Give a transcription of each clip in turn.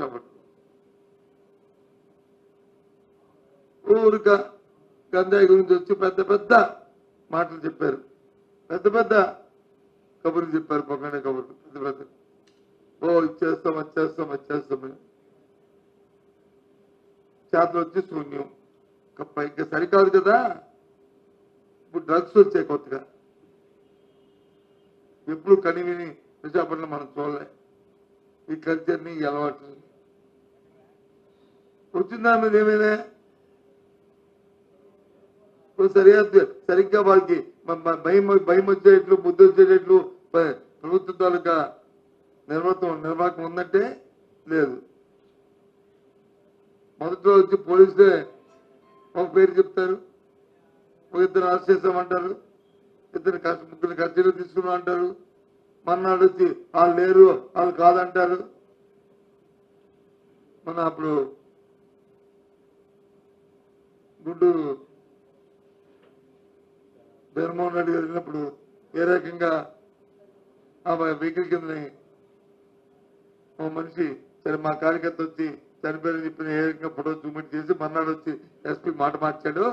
విశాఖపట్నం ఊరుక గంజాయి గురించి వచ్చి పెద్ద పెద్ద మాటలు చెప్పారు. పెద్ద పెద్ద కబుర్లు చెప్పారు పక్కనే కబుర్లు పెద్ద పెద్ద. ఓ ఇచ్చేస్తాం వచ్చేస్తాం వచ్చేస్తాం. చేతలు వచ్చి శూన్యం. కప్ప ఇంకా సరికాదు కదా. ఇప్పుడు డ్రగ్స్ వచ్చాయి కొత్తగా ఎప్పుడు కనివిని విశాఖపట్నం మనం చూడలే. ఈ కల్చర్ని ఈ అలవాట్లని. వచ్చిన మీద ఏమైనా ఇప్పుడు సరిగ్గా సరిగ్గా వాళ్ళకి భయం భయం వచ్చేటట్లు బుద్ధి వచ్చేటట్లు ప్రభుత్వ తాలూకా నిర్వహణ నిర్వాహకం ఉందంటే లేదు. మొదట్లో వచ్చి పోలీసులే ఒక పేరు చెప్తారు ఒక ఇద్దరు అరెస్ట్ చేస్తామంటారు ఇద్దరు కష్ట ముగ్గురు ఖర్చులు తీసుకున్నాం అంటారు మన్నాడు వచ్చి వాళ్ళు లేరు వాళ్ళు కాదంటారు. మన అప్పుడు గుంటూరు జగన్మోహన్ రెడ్డి గారు వెళ్ళినప్పుడు ఏ రకంగా ఆ వెహికల్ కిందని ఓ మనిషి సరే మా కార్యకర్త వచ్చి చనిపోయిన చెప్పిన ఏ రకంగా ఫోటో చూపెట్టి చేసి మర్నాడు వచ్చి ఎస్పీ మాట మార్చాడు.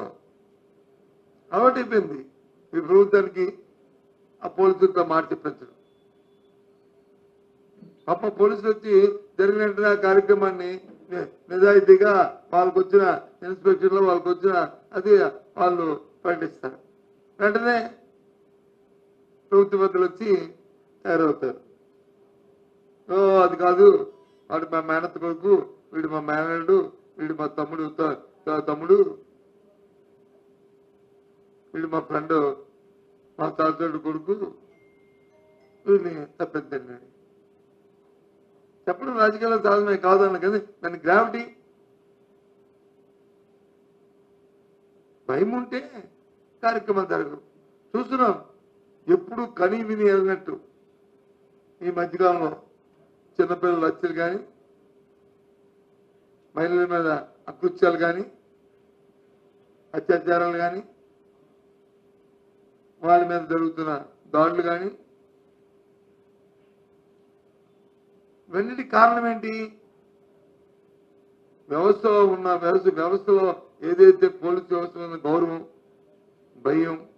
అలవాటు అయిపోయింది. ఈ ప్రభుత్వానికి ఆ పోలీసులతో మాట చెప్పించడం పాప పోలీసులు వచ్చి జరిగిన కార్యక్రమాన్ని నిజాయితీగా వాళ్ళకు వచ్చిన ఇన్స్పెక్షన్లో వాళ్ళకి వచ్చిన అది వాళ్ళు పండిస్తారు. వెంటనే ప్రభుత్వ పెద్దలు వచ్చి తయారవుతారు. ఓ అది కాదు. వాడు మా మేనత్ కొడుకు వీడు మా మేనడు వీడు మా తమ్ముడు తమ్ముడు వీడు మా ఫ్రెండ్ మా తాతడు కొడుకు వీడిని తప్పించండి చెప్పడం రాజకీయాల్లో సాధనమే కాదన్న కానీ దాని గ్రావిటీ భయం ఉంటే కార్యక్రమాలు జరగవు చూస్తున్నాం ఎప్పుడు కని విని వెళ్ళినట్టు. ఈ మధ్యకాలంలో చిన్నపిల్లల హత్యలు కానీ మహిళల మీద అకృత్యాలు కానీ అత్యాచారాలు కానీ వాళ్ళ మీద జరుగుతున్న దాడులు కానీ ఇవన్నిటి కారణం ఏంటి? వ్యవస్థలో ఉన్న వ్యవస్థ వ్యవస్థలో ఏదైతే పోలీసు వ్యవస్థ మీద గౌరవం భయం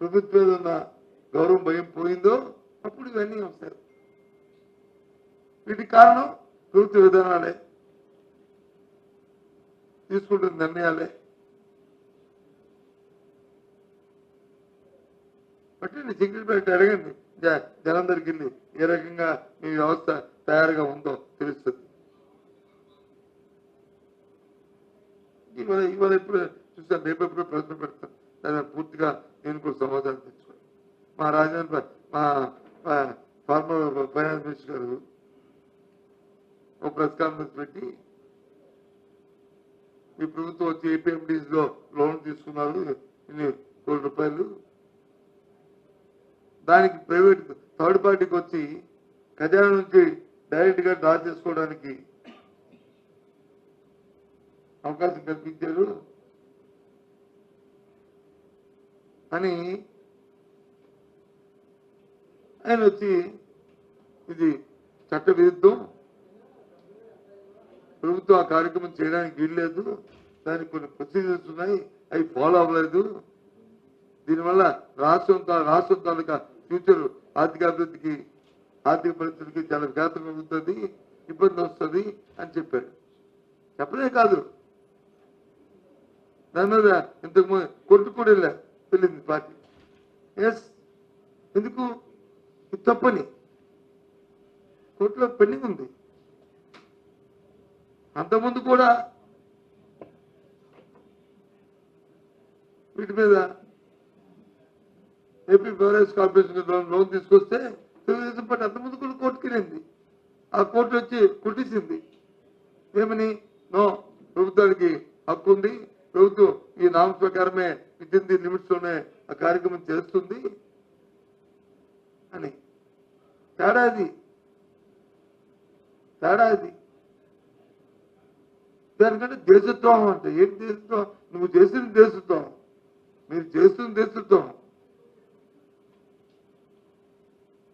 ప్రభుత్వం మీద ఉన్న గౌరవం భయం పోయిందో అప్పుడు ఇవన్నీ వస్తాయి వీటికి కారణం ప్రభుత్వ విధానాలే తీసుకుంటున్న నిర్ణయాలే. పట్టండి సింగిల్ పెట్టి అడగండి. జ- వెళ్ళి ఏ రకంగా మీ వ్యవస్థ తయారుగా ఉందో తెలుస్తుంది. ఇవాళ ఇవాళ ఎప్పుడు చూస్తాను రేపు ఎప్పుడు ప్రశ్న పెడతాను దాని పూర్తిగా నేను కూడా సమాధానం తెచ్చుకోవాలి. మా రాజధాని మా ఫార్మర్ ఫైనాన్స్ మినిస్టర్ గారు ఒక ప్రెస్ కాన్ఫరెన్స్ పెట్టి ఈ ప్రభుత్వం వచ్చి ఏపీఎండీస్లో లోన్ తీసుకున్నారు ఇన్ని కోటి రూపాయలు. దానికి ప్రైవేట్ థర్డ్ పార్టీకి వచ్చి ఖజానా నుంచి డైరెక్ట్గా డ్రా చేసుకోవడానికి అవకాశం కల్పించారు అని ఆయన వచ్చి ఇది చట్ట విరుద్ధం ప్రభుత్వం ఆ కార్యక్రమం చేయడానికి వీల్లేదు. దానికి కొన్ని ప్రొసీజర్స్ ఉన్నాయి. అవి ఫాలో అవ్వలేదు. దీనివల్ల రాష్ట్రం రాష్ట్రం తాలూకా ఫ్యూచర్ ఆర్థిక అభివృద్ధికి ఆర్థిక పరిస్థితికి చాలా ఘాతం కలుగుతుంది ఇబ్బంది వస్తుంది అని చెప్పాడు చెప్పలే కాదు దాని మీద ఇంతకు ముందు కొట్టు కూడా వెళ్ళా వెళ్ళింది పార్టీ. ఎస్ ఎందుకు? తప్పని. కోర్టులో పెండింగ్ ఉంది. అంతకుముందు కూడా వీటి మీద AP beverage corporation loan loan తీసుకొస్తే తెలుగుదేశం పార్టీ అంతకుముందు కూడా కోర్టుకి వెళ్ళింది. ఆ కోర్టు వచ్చి కుట్టించింది. ఏమని? నో. ప్రభుత్వానికి హక్కు ఉంది. ప్రభుత్వం ఈ నామ్స్ ప్రకారమే విత్ ది ఆ కార్యక్రమం చేస్తుంది అని. తేడా అది. తేడా అది. దానికంటే దేశద్రోహం అంటే. ఏంటి దేశద్రోహం? నువ్వు చేసింది దేశద్రోహం. మీరు చేస్తుంది దేశద్రోహం.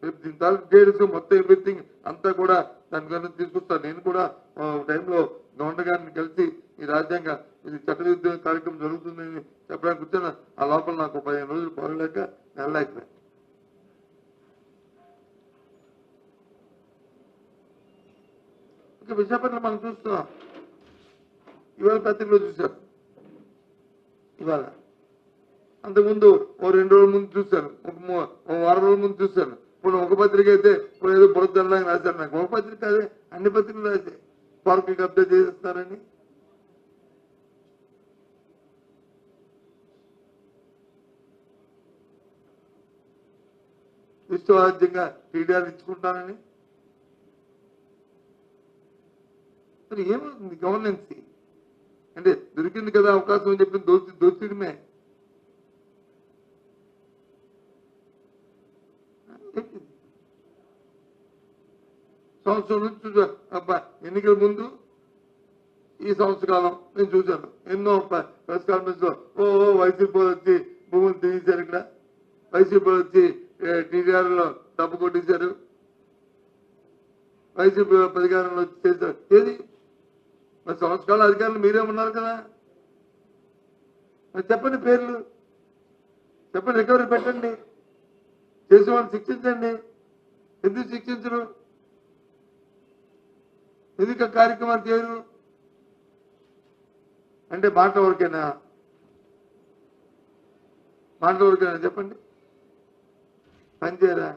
రేపు దీని తాలూకు మొత్తం ఎవ్రీథింగ్ అంతా కూడా దానికన్నా తీసుకొస్తాను నేను కూడా టైంలో గవర్నర్ గారిని కలిసి ఈ రాజ్యాంగ ఇది చట్టయుద్ధ కార్యక్రమం జరుగుతుందని చెప్పడానికి వచ్చాను ఆ లోపల నాకు పదిహేను రోజులు పోరలేక వెళ్ళలేకపోయాను ఇంకా విశాఖపట్నం మనం చూస్తున్నాం. ఇవాళ పత్రికలో చూశాను ఇవాళ. అంతకుముందు ఓ రెండు రోజుల ముందు చూశాను. ఒక వారం రోజుల ముందు చూశాను. ఇప్పుడు ఒక పత్రిక అయితే ఇప్పుడు ఏదో బురదల్లాగా రాశారు నాకు. ఒక పత్రిక అదే అన్ని పత్రికలు రాసే పార్కు కబ్జా చేసేస్తారని. విశ్వరాజ్యంగా టీడీఆర్ ఇచ్చుకుంటానని. మరి ఏమవుతుంది గవర్నెన్స్? అంటే దొరికింది కదా అవకాశం అని చెప్పి దోచి దోచిడమే సంవత్సరం నుంచి చూసా అబ్బా ఎన్నికల ముందు ఈ సంవత్సరకాలం నేను చూశాను. ఎన్నో ప్రెస్ కాన్ఫరెన్స్లో ఓ ఓ వైసీపీ వచ్చి భూములు తీసేశారు ఇక్కడ. వైసీపీ వచ్చి టీడీఆర్లో డబ్బు కొట్టేశారు. వైసీపీ అధికారంలో వచ్చి చేశారు. ఏది? మరి సంవత్సరాల అధికారులు మీరే ఉన్నారు కదా? మరి చెప్పండి పేర్లు. చెప్పండి రికవరీ పెట్టండి. చేసే వాళ్ళని శిక్షించండి. ఎందుకు శిక్షించరు? ఎందుకు ఆ కార్యక్రమాలు చేయరు? అంటే మాట వరకేనా? మాట వరకేనా చెప్పండి. పని చేయరా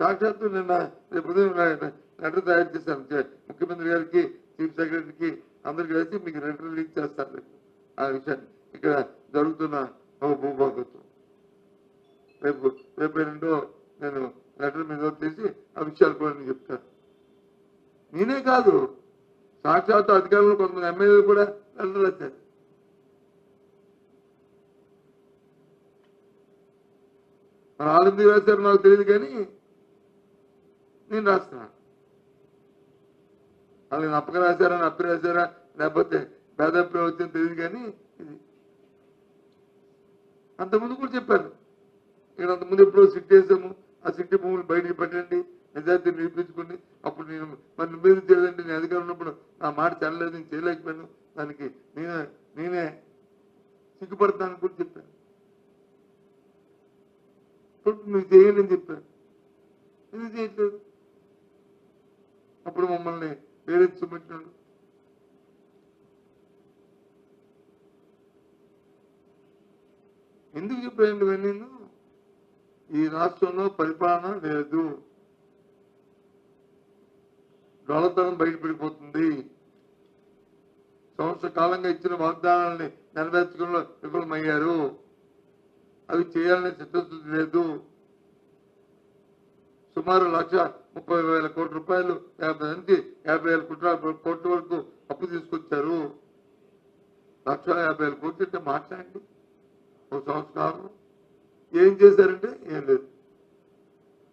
సాక్షాత్తు నిన్న రేపు ఉదయం లెటర్ తయారు చేశాను ముఖ్యమంత్రి గారికి చీఫ్ సెక్రటరీకి అందరికి కలిసి మీకు లెటర్ లీక్ చేస్తారు ఆ విషయాన్ని. ఇక్కడ జరుగుతున్న ఒక భూభాగత్వం రేపు రేపు ఎల్లుండో నేను లెటర్ మీద తీసి ఆ విషయాలు కూడా నేను చెప్తాను. నేనే కాదు. సాక్షాత్ అధికారులు కొంతమంది ఎమ్మెల్యేలు కూడా లెటర్ వచ్చారు. మరి ఆలంది ఎందుకు నాకు తెలియదు కానీ నేను రాస్తున్నాను వాళ్ళు అప్పక రాశారా నప్పి రాశారా లేకపోతే పేద వచ్చిందో తెలియదు కానీ ఇది. అంతకుముందు కూడా చెప్పాను. ఇక్కడ అంతకుముందు ఎప్పుడో సిట్ చేసాము ఆ సిట్టి భూములు బయటికి పెట్టండి. నిజాయితీ నిరూపించుకుని అప్పుడు నేను మరి మీరు చేయలేదంటే నేను అధికారం ఉన్నప్పుడు నా మాట చెల్లలేదు నేను చేయలేకపోయాను. దానికి నేనే నేనే సిగ్గుపడతానని కూడా చెప్పాను. ఇప్పుడు నువ్వు చేయాలని చెప్పాను. ఎందుకు చేయట్లేదు? అప్పుడు మమ్మల్ని వేరే చూపెట్టినాడు ఎందుకు చెప్పాను ఇవన్నీ? ఈ రాష్ట్రంలో పరిపాలన లేదు. డొలతనం బయటపడిపోతుంది. సంవత్సర కాలంగా ఇచ్చిన వాగ్దానాలని నెరవేర్చడంలో విఫలమయ్యారు. అవి చేయాలనే చిత్తశుద్ధి లేదు. సుమారు లక్ష ముప్పై వేల కోట్ల రూపాయలు యాభై నుంచి యాభై వేల కోట్ల కోట్ల వరకు అప్పు తీసుకొచ్చారు. లక్ష యాభై వేల కోట్లు అంటే మాట్లాడండి ఒక సంవత్సరం. ఏం చేశారంటే? ఏం లేదు.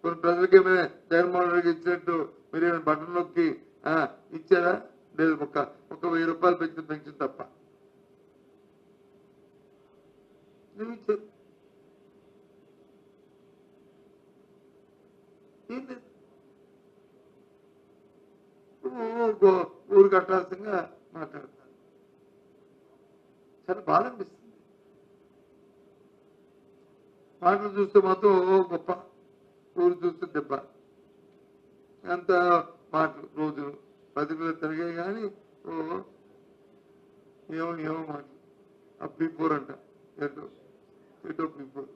కొన్ని ప్రజలకి ఏమైనా జగన్మోహన్ రెడ్డి ఇచ్చినట్టు మీరు ఏమైనా బటన్ నొక్కి ఆ, ఇచ్చారా? లేదు ఒక ఒక వెయ్యి రూపాయలు పెంచిన పెన్షన్ తప్ప. ఏమి ఊరు కట్టాల్సిందిగా మాట్లాడతారు. చాలా బాధ అనిపిస్తుంది. మాటలు చూస్తే మాత్రం గొప్ప. ఊరు చూస్తే దెబ్బ. ఎంత మాటలు రోజులు పదివేలు తిరిగాయి కానీ ఓ ఏమో ఏమో మాటలు ఆ పీపూర్ అంట ఎటో ఏంటో పీపూర్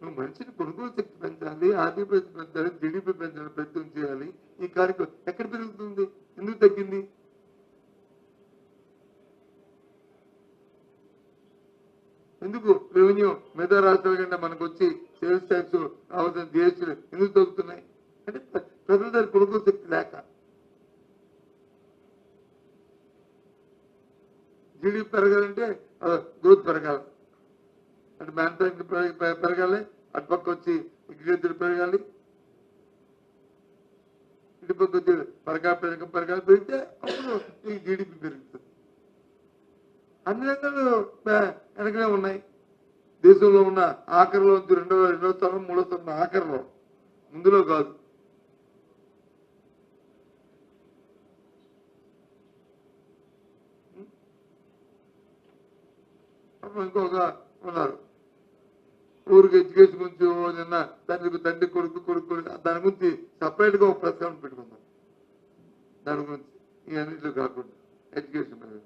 నువ్వు మనిషిని కొనుగోలు శక్తి పెంచాలి ఆర్థిక పెంచాలి జీడిపి పెంచాలి పెద్ద చేయాలి. ఈ కార్యక్రమం ఎక్కడ పెరుగుతుంది? ఎందుకు తగ్గింది? ఎందుకు రెవెన్యూ మిగతా రాష్ట్రాల కంటే మనకు వచ్చి సేల్స్ ట్యాక్స్ రావాల్సిన జిఎస్టీలు ఎందుకు తగ్గుతున్నాయి? అంటే ప్రజల దగ్గర కొనుగోలు శక్తి లేక. జీడీపీ పెరగాలంటే గ్రోత్ పెరగాలి. అంటే మ్యానుఫ్యాక్చరింగ్ పెరగాలి అటుపక్క వచ్చి అగ్రికల్చర్ పెరగాలి. ఇటుపక్క వచ్చి పరగా పెరగ పెరగాలి పెరిగితే అప్పుడు ఈ జీడిపి పెరుగుతుంది. అన్ని రకాలు వెనకనే ఉన్నాయి. దేశంలో ఉన్న ఆఖరిలో నుంచి రెండో రెండో స్థానం మూడో స్థానం ఆఖరిలో. ముందులో కాదు. ఇంకొక ఉన్నారు. ఊరికి ఎడ్యుకేషన్ గురించి నిన్న తండ్రికి తండ్రి కొడుకు కొడుకు కొడుకు దాని గురించి సపరేట్గా ఒక ప్రస్తావన పెట్టుకుందాం. దాని గురించి ఇవన్నింటిలో అన్నింటిలో కాకుండా ఎడ్యుకేషన్ మీద.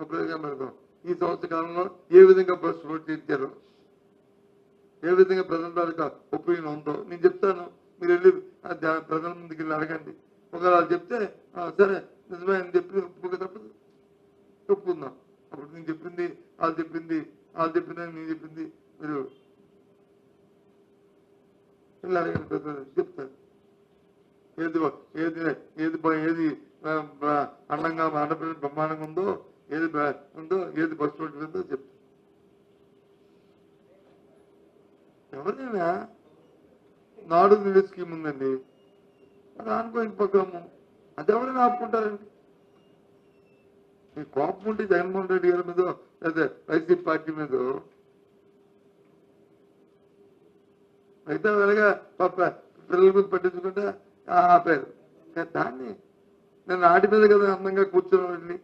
ఒక ప్రయోగం పెడదాం. ఈ సంవత్సర కాలంలో ఏ విధంగా బస్సు రోడ్ ఏ విధంగా ప్రజల తాలూకా ఒపీనియన్ ఉందో? నేను చెప్తాను. మీరు వెళ్ళి ప్రజల ముందుకు వెళ్ళి అడగండి. ఒకవేళ చెప్తే సరే నిజమే అని చెప్పి ఒప్పుకోక తప్పదు. ఒప్పుకుందాం. అప్పుడు నేను చెప్పింది వాళ్ళు చెప్పింది వాళ్ళు చెప్పింది నేను చెప్పింది మీరు వెళ్ళి అడగండి చెప్తారు ఏది ఏది ఏది ఏది అండంగా బా- ఆడపిల్ల బ్రహ్మాండంగా ఉందో ఏది ఉందో ఏది బస్సు ఉంటుందో ఉందో ఎవరైనా నాడు నిధి స్కీమ్ ఉందండి అది ఆన్గోయింగ్ ప్రోగ్రాము అది ఎవరైనా ఆపుకుంటారండి. మీ కోపం ఉంటే జగన్మోహన్ రెడ్డి గారి మీద లేదా వైసీపీ పార్టీ మీద. అయితే వెళ్ళగా పాప పిల్లల మీద పట్టించుకుంటే ఆపారు. దాన్ని నేను ఆడి మీద కదా అందంగా కూర్చొని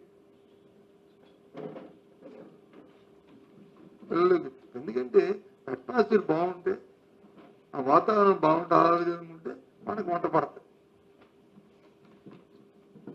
వెళ్ళి ఎందుకంటే అట్మాస్ఫియర్ బాగుంటే ఆ వాతావరణం బాగుంటే ఆరోగ్యం ఉంటే మనకు వంట పడతాయి.